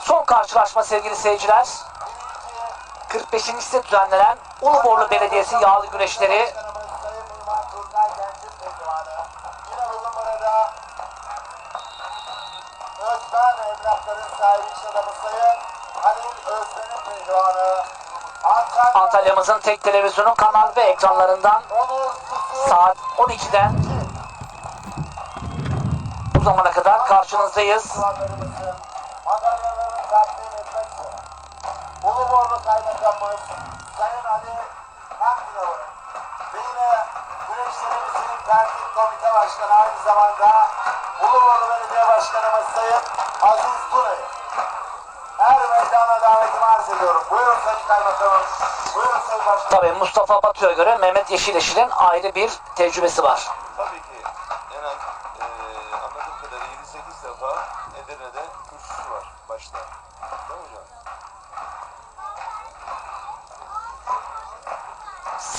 Son karşılaşma sevgili seyirciler. 45. ise düzenlenen Uluborlu Belediyesi yağlı güreşleri Özben Emlakların sahibi iş adamı Sayın Halil Özben'in pehlivanı. Antalya'mızın tek televizyonu Kanal B ekranlarından saat 12'den bu zamana kadar karşınızdayız. Uluborlu Kaymakamımız Sayın Ali Kandıralı ve yine güreşlerimizin tertip komite başkanı aynı zamanda Uluborlu Belediye Başkanımız Sayın Aziz Tunay. Her meydana davetimi arz ediyorum. Buyurun Sayın Kaymakamım. Buyurun Sayın Başkanım. Tabii Mustafa Batu'ya göre Mehmet Yeşileşil'in ayrı bir tecrübesi var. Tabii ki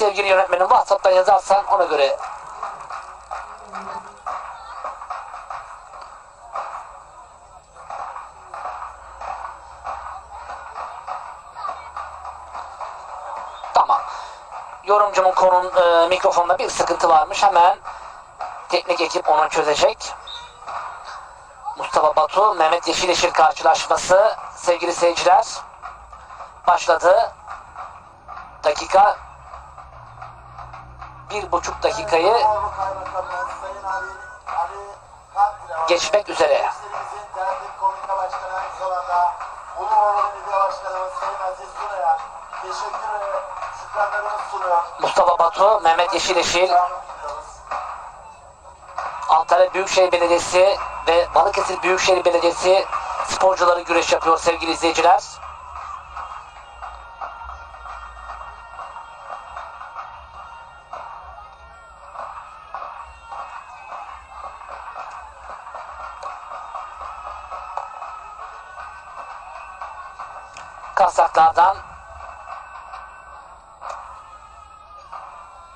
Sevgili yönetmenim WhatsApp'tan yazarsan ona göre Tamam. Yorumcumun konun e, mikrofonda bir sıkıntı varmış. Hemen teknik ekip onu çözecek. Mustafa Batu, Mehmet Yeşileşir karşılaşması sevgili seyirciler başladı. Dakika bir buçuk dakikayı geçmek üzere. Mustafa Batu, Mehmet Yeşileşil. Antalya Büyükşehir Belediyesi ve Balıkesir Büyükşehir Belediyesi sporcuları güreş yapıyor sevgili izleyiciler. Kasaklardan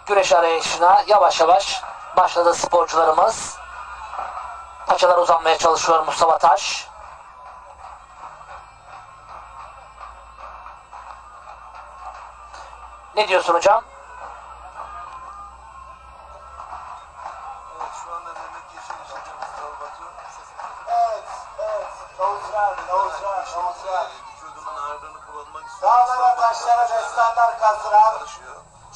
güreş arayışına yavaş yavaş başladı sporcularımız. Paçalar uzanmaya çalışıyor Mustafa Taş. Ne diyorsun hocam? Evet şu anda Mehmet Yeşil Mustafa Batu Evet, evet. Ağırlığını kullanmak istiyor. Dağlara taşlara destanlar kazdıran,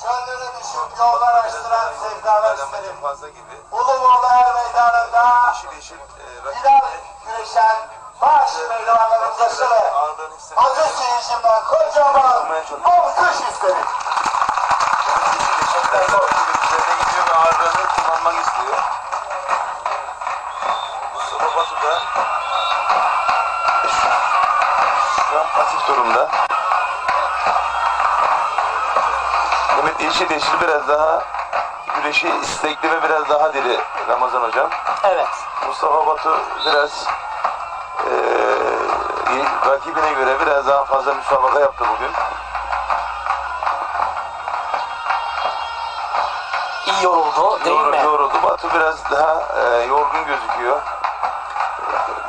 çöllere düşüp yollar açtıran sevdalar isterim. fazla gibi. Uluborlu Er Meydanı'nda Yeşil yeşil e, Hilal güreşen baş ağırlığını hissetmek. aziz seyircimden kocaman alkış isterim. Üzerine gidiyor ve ağırlığını kullanmak istiyor. Mustafa Batu da şu an pasif durumda. Mehmet Yeşil Yeşil biraz daha güreşi istekli ve biraz daha diri Ramazan hocam. Evet. Mustafa Batu biraz eee rakibine göre biraz daha fazla müsabaka yaptı bugün. iyi yoruldu değil Yoruldu, mi? yoruldu. Batu biraz daha eee, yorgun gözüküyor.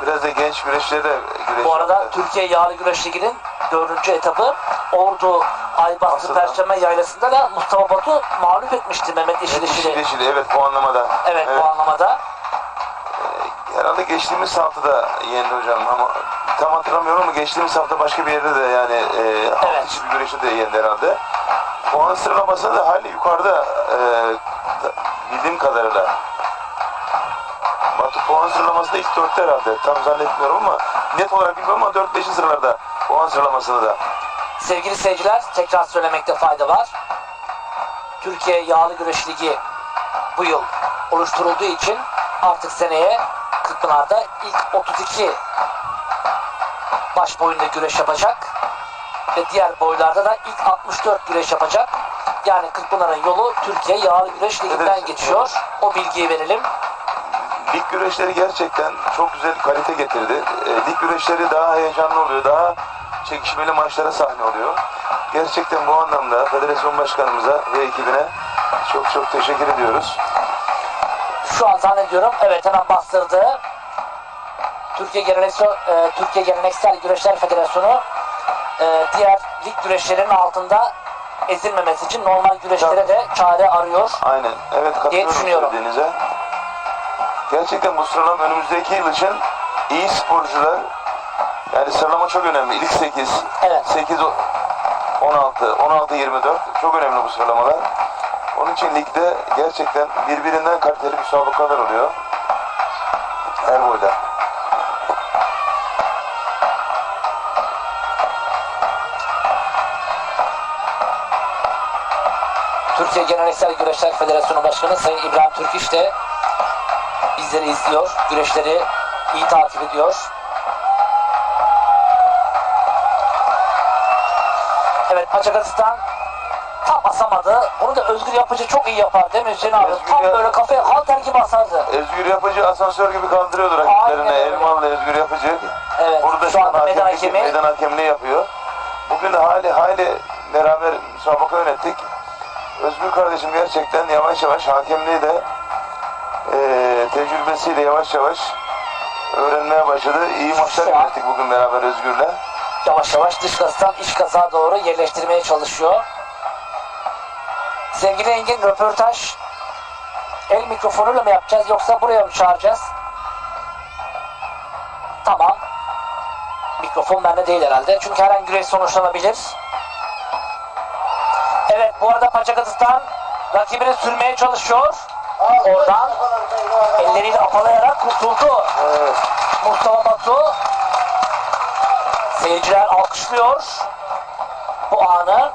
Biraz da genç güreşleri de güreş Bu arada yaptı. Türkiye Yağlı Güreş Ligi'nin dördüncü etabı Ordu Aybastı Aslında. Perşembe Yaylası'nda da Mustafa Batu mağlup etmişti Mehmet Yeşil Yeşileşil'i. yeşil evet bu anlamada. Evet, bu anlamada. Herhalde geçtiğimiz haftada yendi hocam ama tam hatırlamıyorum ama geçtiğimiz hafta başka bir yerde de yani e, hafta Evet. içi bir güreşte de yendi herhalde. Puan sıralamasında da hali yukarıda e, bildiğim kadarıyla. Batu puan sıralamasında ilk dörtte herhalde. Tam zannetmiyorum ama net olarak bilmiyorum ama 4-5. sıralarda puan sıralamasında da. Sevgili seyirciler tekrar söylemekte fayda var. Türkiye Yağlı Güreş Ligi bu yıl oluşturulduğu için artık seneye Kırkpınar'da ilk 32 baş boyunda güreş yapacak ve diğer boylarda da ilk 64 güreş yapacak. Yani Kırkpınar'ın yolu Türkiye Yağlı Güreş Ligi'nden geçiyor. O bilgiyi verelim. Lig güreşleri gerçekten çok güzel kalite getirdi. E, lig güreşleri daha heyecanlı oluyor, daha çekişmeli maçlara sahne oluyor. Gerçekten bu anlamda federasyon başkanımıza ve ekibine çok çok teşekkür ediyoruz. Şu an zannediyorum evet hemen bastırdı. Türkiye Geleneksel, e, Türkiye Geleneksel Güreşler Federasyonu e, diğer lig güreşlerinin altında ezilmemesi için normal güreşlere de çare arıyor. Aynen. Evet katılıyorum düşünüyorum. söylediğinize. Gerçekten bu sıralama önümüzdeki yıl için iyi sporcular yani sıralama çok önemli. İlk 8, Evet. 8 o- 16, 16 24 çok önemli bu sıralamalar. Onun için ligde gerçekten birbirinden kaliteli müsabakalar oluyor. Her boyda. Türkiye Geleneksel Güreşler Federasyonu Başkanı Sayın İbrahim Türkiş de bizleri izliyor. Güreşleri iyi takip ediyor. Evet Paçakasistan tam basamadı. Bunu da Özgür Yapıcı çok iyi yapar değil mi Hüseyin abi? Özgür tam ya- böyle kafaya halter gibi basardı. Özgür Yapıcı asansör gibi kaldırıyordu rakiplerine. Elmalı Özgür Yapıcı. Evet Burada şu anda meydan hakemi meydan hakemliği yapıyor. Bugün de hali hali beraber müsabaka yönettik. Özgür kardeşim gerçekten yavaş yavaş hakemliği de tecrübesiyle yavaş yavaş öğrenmeye başladı. İyi maçlar yönettik bugün beraber Özgür'le. yavaş yavaş dış kastan iç kasa doğru yerleştirmeye çalışıyor. Sevgili Engin röportaj el mikrofonuyla mı yapacağız yoksa buraya mı çağıracağız? Tamam. Mikrofon bende değil herhalde. Çünkü her an güreş sonuçlanabilir. Evet bu arada Paçakazistan rakibini sürmeye çalışıyor. Oradan elleriyle apalayarak kurtuldu. Evet. Mustafa Batu seyirciler alkışlıyor bu anı.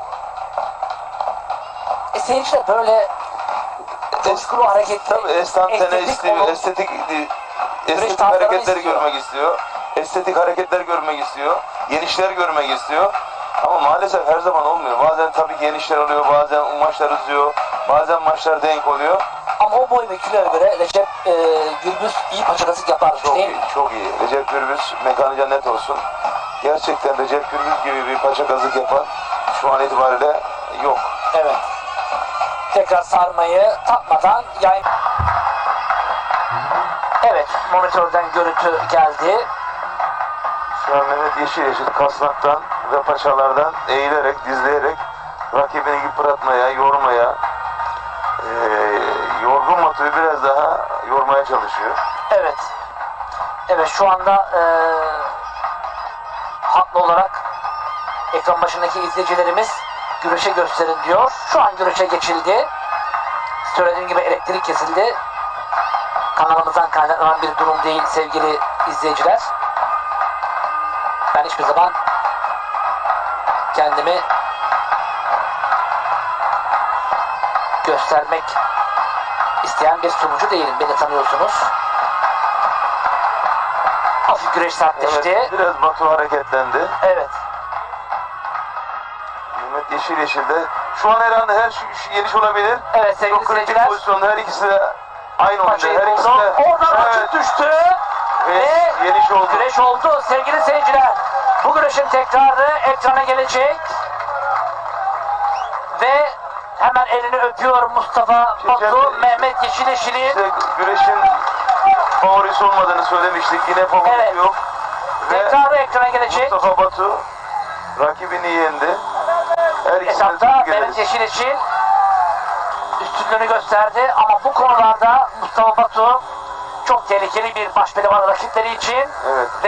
E seyirci de böyle coşkulu hareketli, Tabii estetik istiyor, estetik estetik tarzlarını hareketler istiyor. görmek istiyor. Estetik hareketler görmek istiyor. Yenişler görmek istiyor. Ama maalesef her zaman olmuyor. Bazen tabii ki yenişler oluyor, bazen maçlar uzuyor, bazen maçlar denk oluyor. Ama o boy ve kiloya göre Recep e, Gürbüz iyi paçakasık yapar Çok değil iyi, mi? çok iyi. Recep Gürbüz, mekanı cennet olsun. Gerçekten Recep Gürbüz gibi bir paça kazık yapan şu an itibariyle yok. Evet. Tekrar sarmayı takmadan yayın... Evet, monitörden görüntü geldi. Şu an Mehmet yeşil yeşil kasnaktan ve paçalardan eğilerek, dizleyerek rakibini yıpratmaya, yormaya, eee yorgun Batu'yu biraz daha yormaya çalışıyor. Evet. Evet şu anda e, haklı olarak ekran başındaki izleyicilerimiz güreşe gösterin diyor. Şu an güreşe geçildi. Söylediğim gibi elektrik kesildi. Kanalımızdan kaynaklanan bir durum değil sevgili izleyiciler. Ben hiçbir zaman kendimi göstermek isteyen bir sunucu değilim. Beni tanıyorsunuz. Hafif güreş sertleşti. Evet, biraz Batu hareketlendi. Evet. Mehmet yeşil yeşilde. Şu an her an her şu geliş olabilir. Evet sevgili Çok kritik pozisyonda her ikisi de aynı oyunda. Her ikisi de Oradan evet, düştü. ve Ve geniş oldu. güreş oldu sevgili seyirciler. Bu güreşin tekrarı ekrana gelecek. Hemen elini öpüyor Mustafa Batu, Mehmet Yeşileşil'in. Size güreşin favorisi olmadığını söylemiştik. Yine favori Evet. yok. Ve Tekrarı ekrana gelecek. Mustafa Batu rakibini yendi. Her tebrik Mehmet. Yeşileşil üstünlüğünü gösterdi ama bu konularda Mustafa Batu çok tehlikeli bir baş rakipleri için Evet. ve